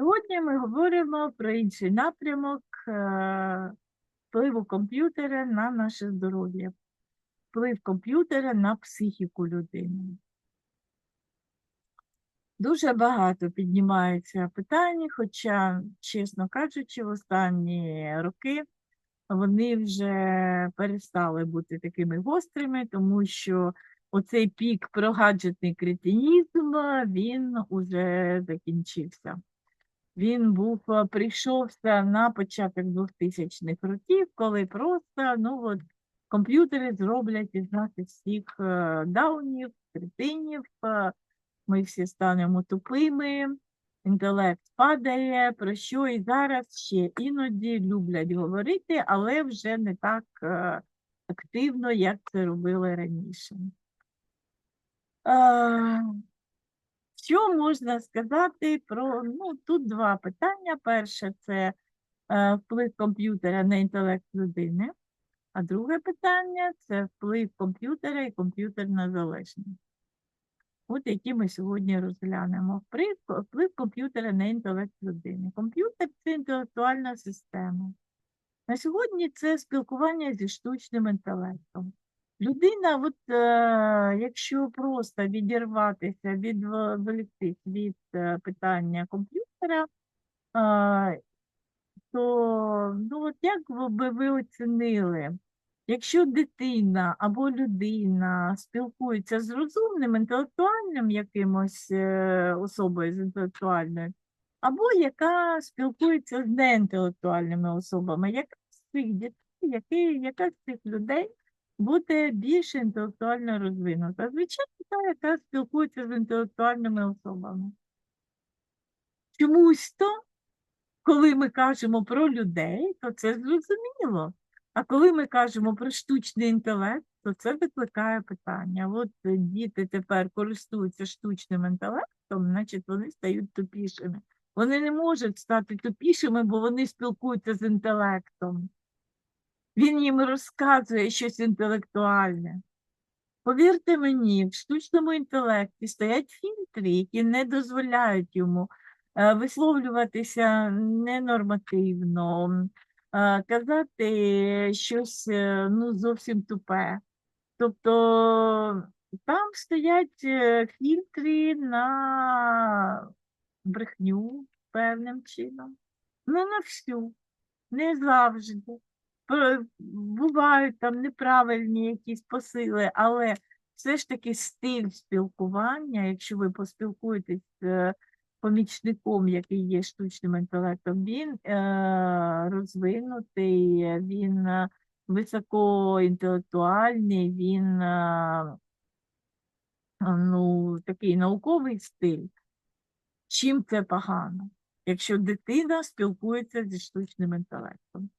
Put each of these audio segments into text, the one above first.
Сьогодні ми говоримо про інший напрямок е, впливу комп'ютера на наше здоров'я, вплив комп'ютера на психіку людини. Дуже багато піднімається питань, хоча, чесно кажучи, в останні роки вони вже перестали бути такими гострими, тому що оцей пік про гаджетний кретинізм, він уже закінчився. Він був, е, прийшовся на початок 2000-х років, коли просто ну, от, комп'ютери зроблять із нас всіх е, даунів, кретинів, е, ми всі станемо тупими, інтелект падає, про що і зараз ще іноді люблять говорити, але вже не так активно, як це робили раніше. Що можна сказати про ну тут два питання. Перше це е, вплив комп'ютера на інтелект людини, а друге питання це вплив комп'ютера і комп'ютерна залежність. От які ми сьогодні розглянемо. Вплив комп'ютера на інтелект людини. Комп'ютер це інтелектуальна система. На сьогодні це спілкування зі штучним інтелектом. Людина, от, е, якщо просто відірватися, відволіктись від е, питання комп'ютера, е, то ну, от як би ви оцінили, якщо дитина або людина спілкується з розумним, інтелектуальним якимось е, особою з інтелектуальною, або яка спілкується з неінтелектуальними особами, яка з цих дітей, яка з цих людей буде більш інтелектуально розвинута. Звичайно, та, яка спілкується з інтелектуальними особами. Чомусь то, коли ми кажемо про людей, то це зрозуміло. А коли ми кажемо про штучний інтелект, то це викликає питання. От діти тепер користуються штучним інтелектом, значить вони стають тупішими. Вони не можуть стати тупішими, бо вони спілкуються з інтелектом. Він їм розказує щось інтелектуальне. Повірте мені, в штучному інтелекті стоять фільтри, які не дозволяють йому е, висловлюватися ненормативно, е, казати щось е, ну, зовсім тупе. Тобто там стоять фільтри на брехню певним чином. Ну, на всю, не завжди. Е, бувають там неправильні якісь посили, але все ж таки стиль спілкування, якщо ви поспілкуєтесь з помічником, який є штучним інтелектом, він е, розвинутий, він е, високоінтелектуальний, він е, ну, такий науковий стиль. Чим це погано, якщо дитина спілкується зі штучним інтелектом?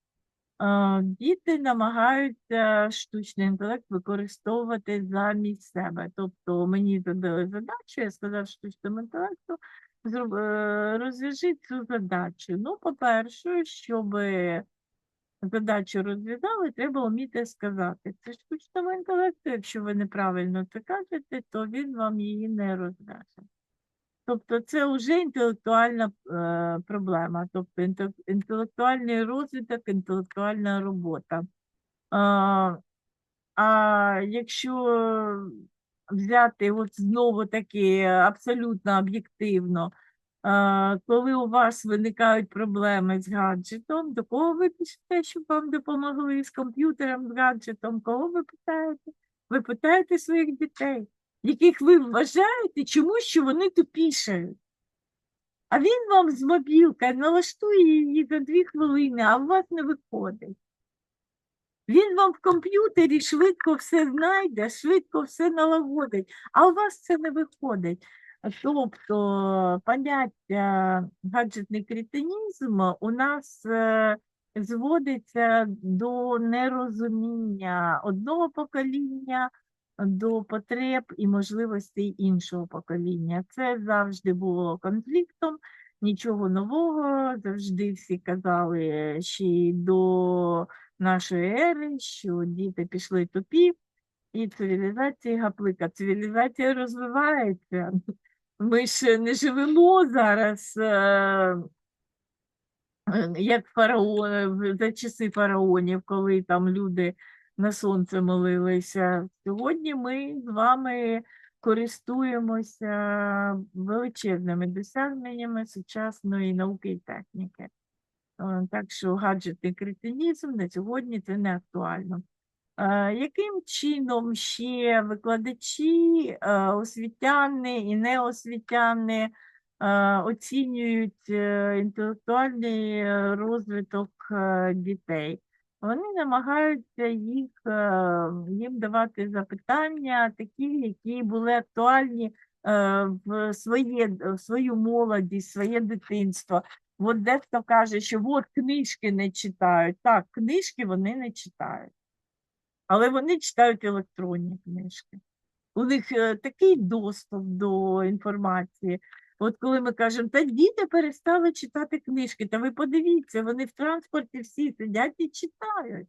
Діти намагаються штучний інтелект використовувати замість себе. Тобто мені задали задачу, я сказав штучному інтелекту, е, розв'яжи цю задачу. Ну, по-перше, щоб задачу розв'язали, треба вміти сказати. Це штучному інтелекту, якщо ви неправильно це кажете, то він вам її не розв'яже. Тобто це вже інтелектуальна е, проблема, тобто інтелектуальний розвиток, інтелектуальна робота. А, а якщо взяти от знову таки абсолютно об'єктивно, коли у вас виникають проблеми з гаджетом, до кого ви пишете, щоб вам допомогли з комп'ютером, з гаджетом, кого ви питаєте? Ви питаєте своїх дітей яких ви вважаєте чомусь, що вони тупішають. А він вам з мобілка налаштує її за дві хвилини, а у вас не виходить. Він вам в комп'ютері швидко все знайде, швидко все налагодить, а у вас це не виходить. Тобто поняття гаджетний кретинізм у нас е, зводиться до нерозуміння одного покоління до потреб і можливостей іншого покоління. Це завжди було конфліктом, нічого нового. Завжди всі казали ще й до нашої ери, що діти пішли тупі, і цивілізація гаплика. Цивілізація розвивається. Ми ж не живемо зараз, е, е, як фараони, в- за часи фараонів, коли там люди на сонце молилися. Сьогодні ми з вами користуємося величезними досягненнями сучасної науки і техніки. Е, Так що гаджетний кретинізм на сьогодні це не актуально. Е, Яким чином ще викладачі, е, освітяни і неосвітяни оцінюють інтелектуальний розвиток дітей? Вони намагаються їх, е, їм давати запитання, такі, які були актуальні е, в своє, в свою молодість, своє дитинство. От дехто каже, що от книжки не читають. Так, книжки вони не читають але вони читають електронні книжки. У них е, такий доступ до інформації. От коли ми кажемо, та діти перестали читати книжки, та ви подивіться, вони в транспорті всі сидять і читають.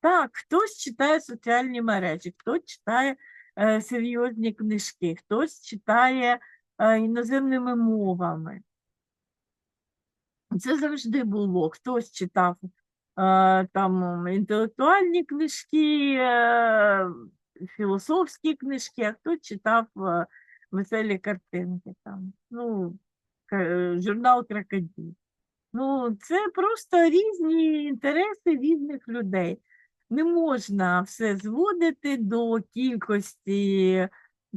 Так, хтось читає соціальні мережі, хтось читає е, серйозні книжки, хтось читає е, іноземними мовами. Це завжди було. Хтось читав е, там інтелектуальні книжки, е, філософські книжки, а хтось читав е, веселі картинки. Там. Ну, е, журнал Крокодил. Ну, це просто різні інтереси різних людей. Не можна все зводити до кількості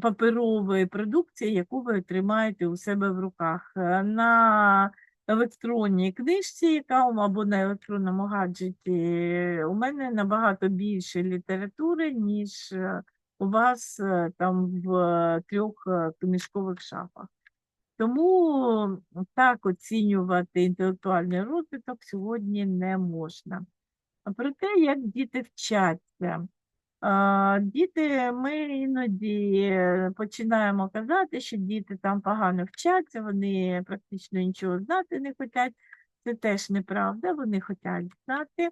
паперової продукції, яку ви тримаєте у себе в руках. На електронній книжці, яка або на електронному гаджеті, у мене набагато більше літератури, ніж е, у вас е, там в е, трьох е, книжкових шафах. Тому так оцінювати інтелектуальний розвиток сьогодні не можна. Про те, як діти вчаться. Діти, ми іноді починаємо казати, що діти там погано вчаться, вони практично нічого знати не хочуть. Це теж неправда, вони хочуть знати.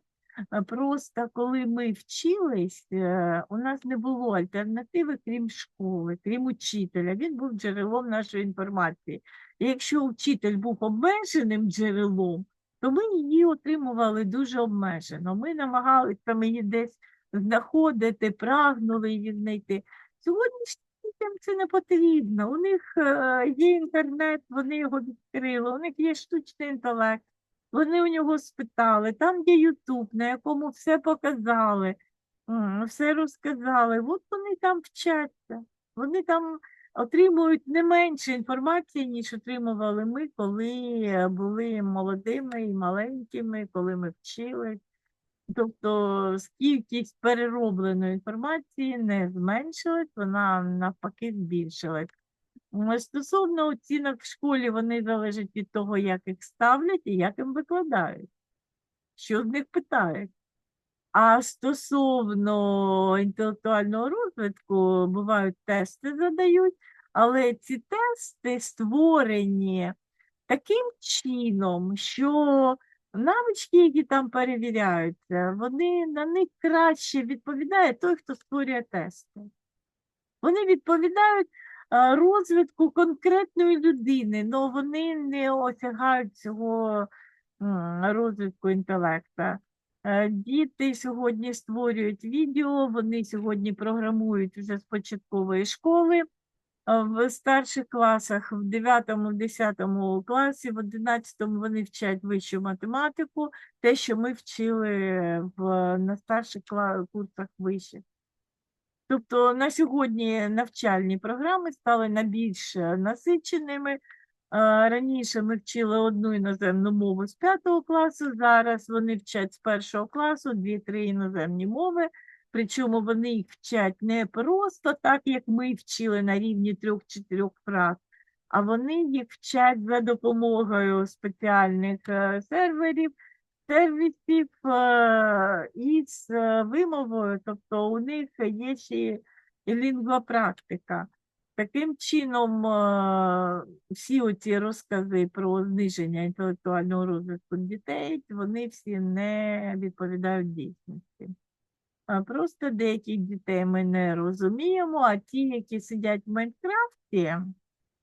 Просто коли ми вчились, е, у нас не було альтернативи, крім школи, крім учителя. Він був джерелом нашої інформації. І якщо вчитель був обмеженим джерелом, то ми її отримували дуже обмежено. Ми намагалися її десь знаходити, прагнули її знайти. Сьогоднішнім дітям це не потрібно. У них е, є інтернет, вони його відкрили, у них є штучний інтелект. Вони у нього спитали, там є Ютуб, на якому все показали, все розказали. От вони там вчаться. Вони там отримують не менше інформації, ніж отримували ми, коли е, були молодими і маленькими, коли ми вчились. Тобто кількість переробленої інформації не зменшилась, вона навпаки збільшилась. Стосовно оцінок в школі, вони залежать від того, як їх ставлять і як їм викладають, що з них питають. А стосовно інтелектуального розвитку, бувають тести задають, але ці тести створені таким чином, що навички, які там перевіряються, вони на них краще відповідає той, хто створює тести. Вони відповідають розвитку конкретної людини, але вони не осягають цього розвитку інтелекту. Е, Діти сьогодні створюють відео, вони сьогодні програмують вже з початкової школи. В старших класах, в 9, 10 класі, в 11 вони вчать вищу математику, те, що ми вчили в, на старших курсах вищих. Тобто на сьогодні навчальні програми стали найбільш е, насиченими. Раніше ми вчили одну іноземну мову з 5 класу, зараз вони вчать з першого класу дві-три іноземні мови. Причому вони їх вчать не просто так, як ми вчили на рівні трьох-чотирьох фраз, а вони їх вчать за допомогою спеціальних е, серверів, сервісів е, із е, вимовою, тобто у них є ще лінгвопрактика. Таким чином, е, всі оці розкази про зниження інтелектуального розвитку дітей, вони всі не відповідають дійсності. Просто деяких дітей ми не розуміємо, а ті, які сидять в Майнкрафті,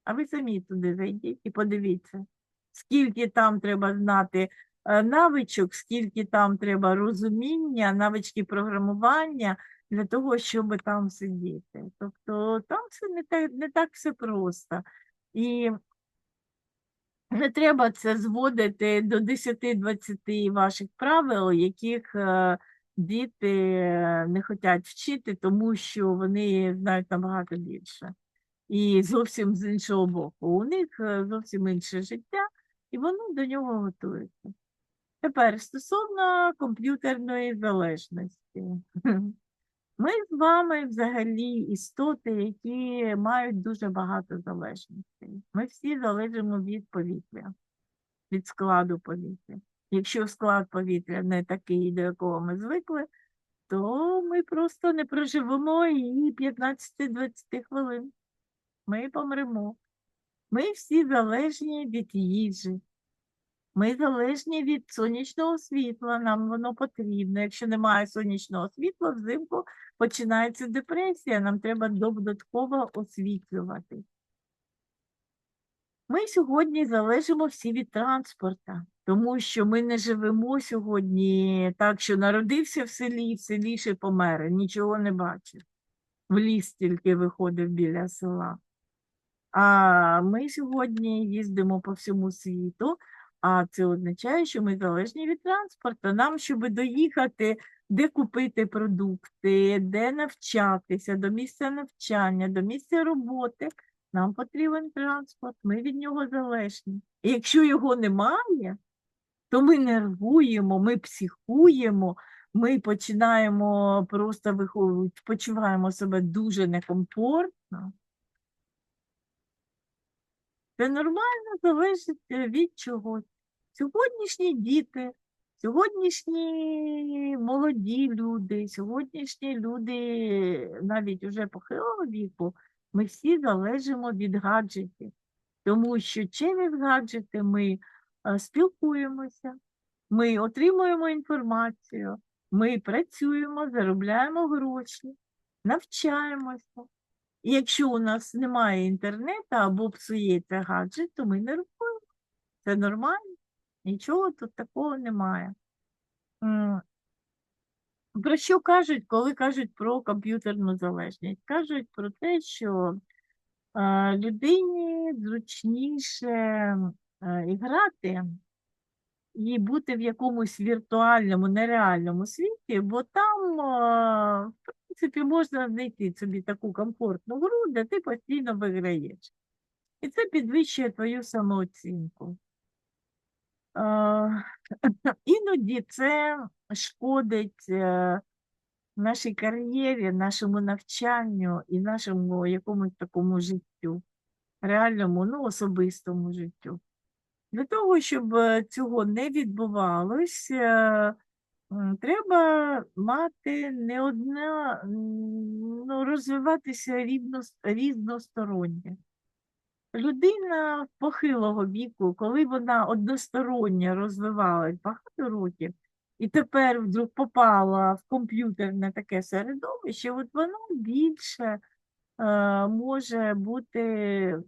А ви самі туди зайдіть і подивіться, скільки там треба знати навичок, скільки там треба розуміння, навички програмування для того, щоб там сидіти. Тобто там все не так, не так все просто. І не треба це зводити до 10-20 ваших правил, яких е, діти е, не хочуть вчити, тому що вони знають набагато більше. І зовсім з іншого боку. У них е, зовсім інше життя, і вони до нього готуються. Тепер стосовно комп'ютерної залежності. Ми з вами взагалі істоти, які мають дуже багато залежностей. Ми всі залежимо від повітря, від складу повітря. Якщо склад повітря не такий, до якого ми звикли, то ми просто не проживемо і 15-20 хвилин. Ми помремо. Ми всі залежні від їжі. Ми залежні від сонячного світла, нам воно потрібно. Якщо немає сонячного світла, взимку починається депресія, нам треба додатково освітлювати. Ми сьогодні залежимо всі від транспорту, тому що ми не живемо сьогодні так, що народився в селі, в селі ще помер, нічого не бачив. В ліс тільки виходив біля села. А ми сьогодні їздимо по всьому світу, а це означає, що ми залежні від транспорту. Нам, щоб доїхати, де купити продукти, де навчатися, до місця навчання, до місця роботи, нам потрібен транспорт, ми від нього залежні. І якщо його немає, то ми нервуємо, ми психуємо, ми починаємо просто виховувати, почуваємо себе дуже некомфортно. Це нормально залежить від чогось. Сьогоднішні діти, сьогоднішні молоді люди, сьогоднішні люди навіть уже похилого віку, ми всі залежимо від гаджетів, тому що через гаджети ми е, спілкуємося, ми отримуємо інформацію, ми працюємо, заробляємо гроші, навчаємося. І якщо у нас немає інтернету або псується гаджет, то ми нервуємо. Це нормально, нічого тут такого немає. Про що кажуть, коли кажуть про комп'ютерну залежність? Кажуть про те, що е, людині зручніше е, грати і бути в якомусь віртуальному, нереальному світі, бо там, е, в принципі, можна знайти собі таку комфортну гру, де ти постійно виграєш. І це підвищує твою самооцінку. Е, Іноді це шкодить е, нашій кар'єрі, нашому навчанню і нашому якомусь такому життю, реальному, ну, особистому життю. Для того, щоб е, цього не відбувалось, е, треба мати не одне, ну, розвиватися різносторонньо. Людина похилого віку, коли вона односторонньо розвивалась багато років, і тепер вдруг попала в комп'ютерне таке середовище, от воно більше е, може бути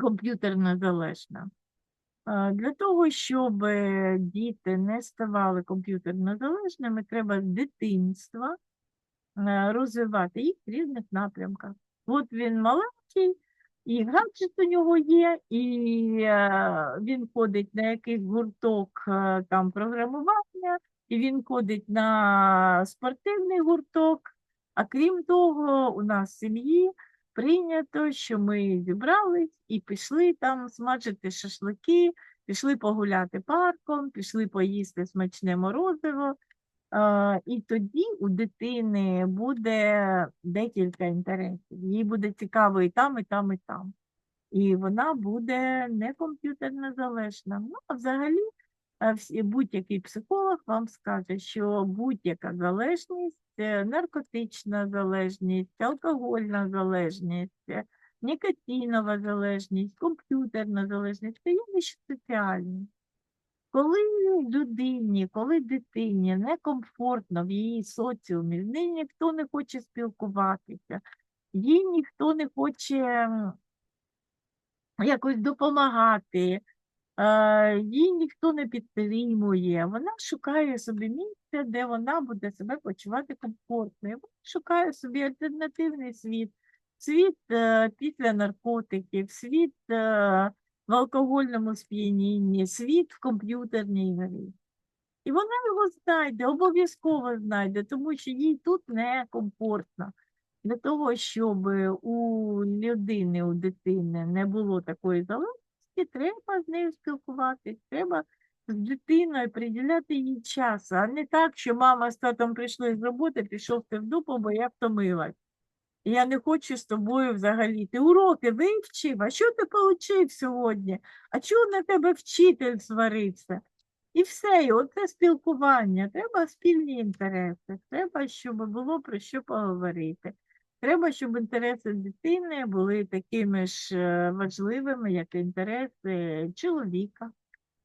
комп'ютерно залежна. Е, Для того, щоб діти не ставали комп'ютерно залежними, треба з дитинства е, розвивати їх в різних напрямках. От він маленький, і гаджет у нього є, і е, він ходить на якийсь гурток е, там програмування, і він ходить на спортивний гурток. А крім того, у нас в сім'ї прийнято, що ми зібрались і пішли там смажити шашлики, пішли погуляти парком, пішли поїсти смачне морозиво. І тоді у дитини буде декілька інтересів. Їй буде цікаво і там, і там, і там. І вона буде не комп'ютерно залежна. Ну, а взагалі, е, будь-який психолог вам скаже, що будь-яка залежність, наркотична залежність, алкогольна залежність, е, нікотинова залежність, комп'ютерна залежність це є явища соціальні. Коли людині, коли дитині некомфортно в її соціумі, з нею ніхто не хоче спілкуватися, їй ніхто не хоче якось допомагати, е, їй ніхто не підтримує. Вона шукає собі місце, де вона буде себе почувати комфортно. Вона шукає собі альтернативний світ, світ е, після наркотиків, світ е, в алкогольному сп'янінні, світ в комп'ютерній грі. І вона його знайде, обов'язково знайде, тому що їй тут не комфортно. Для того, щоб у людини, у дитини не було такої залежності, треба з нею спілкуватись, треба з дитиною приділяти їй час, а не так, що мама з татом прийшли з роботи, пішов ти в дупу, бо я втомилась. Я не хочу з тобою взагалі. Ти уроки вивчив, а що ти отримав сьогодні? А чого на тебе вчитель сварився? І все, і оце спілкування. Треба спільні інтереси. Треба, щоб було про що поговорити. Треба, щоб інтереси дитини були такими ж е, важливими, як інтереси чоловіка,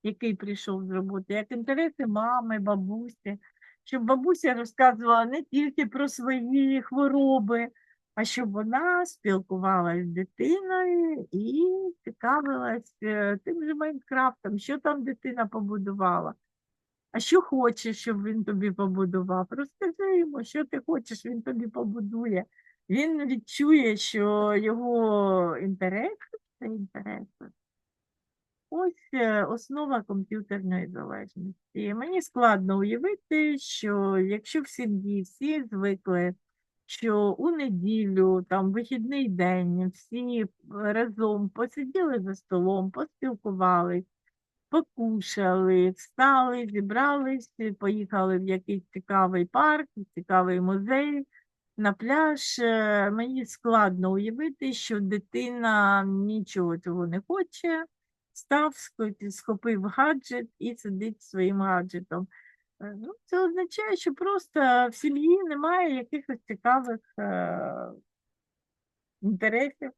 який прийшов з роботи, як інтереси мами, бабусі, щоб бабуся розказувала не тільки про свої хвороби, а щоб вона спілкувалася з дитиною і цікавилась е, тим же Майнкрафтом, що там дитина побудувала. А що хочеш, щоб він тобі побудував? Розкажи йому, що ти хочеш, він тобі побудує. Він відчує, що його інтерес це інтерес. Ось е, основа комп'ютерної залежності. Мені складно уявити, що якщо в сім'ї всі звикли, що у неділю, там вихідний день, всі разом посиділи за столом, поспілкувались, покушали, встали, зібрались, поїхали в якийсь цікавий парк, цікавий музей, на пляж. Е, Мені складно уявити, що дитина нічого цього не хоче, став, схопив гаджет і сидить своїм гаджетом. Е, Ну, це означає, що просто в сім'ї немає якихось цікавих е, інтересів.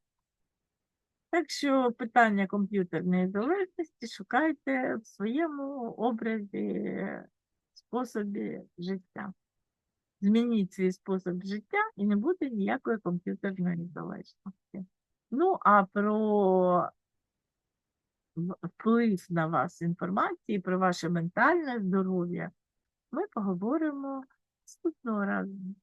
Так що питання комп'ютерної залежності шукайте в своєму образі, способі життя. Змініть свій спосіб життя і не буде ніякої комп'ютерної залежності. Ну, а про вплив на вас інформації, про ваше ментальне здоров'я ми поговоримо наступного разу.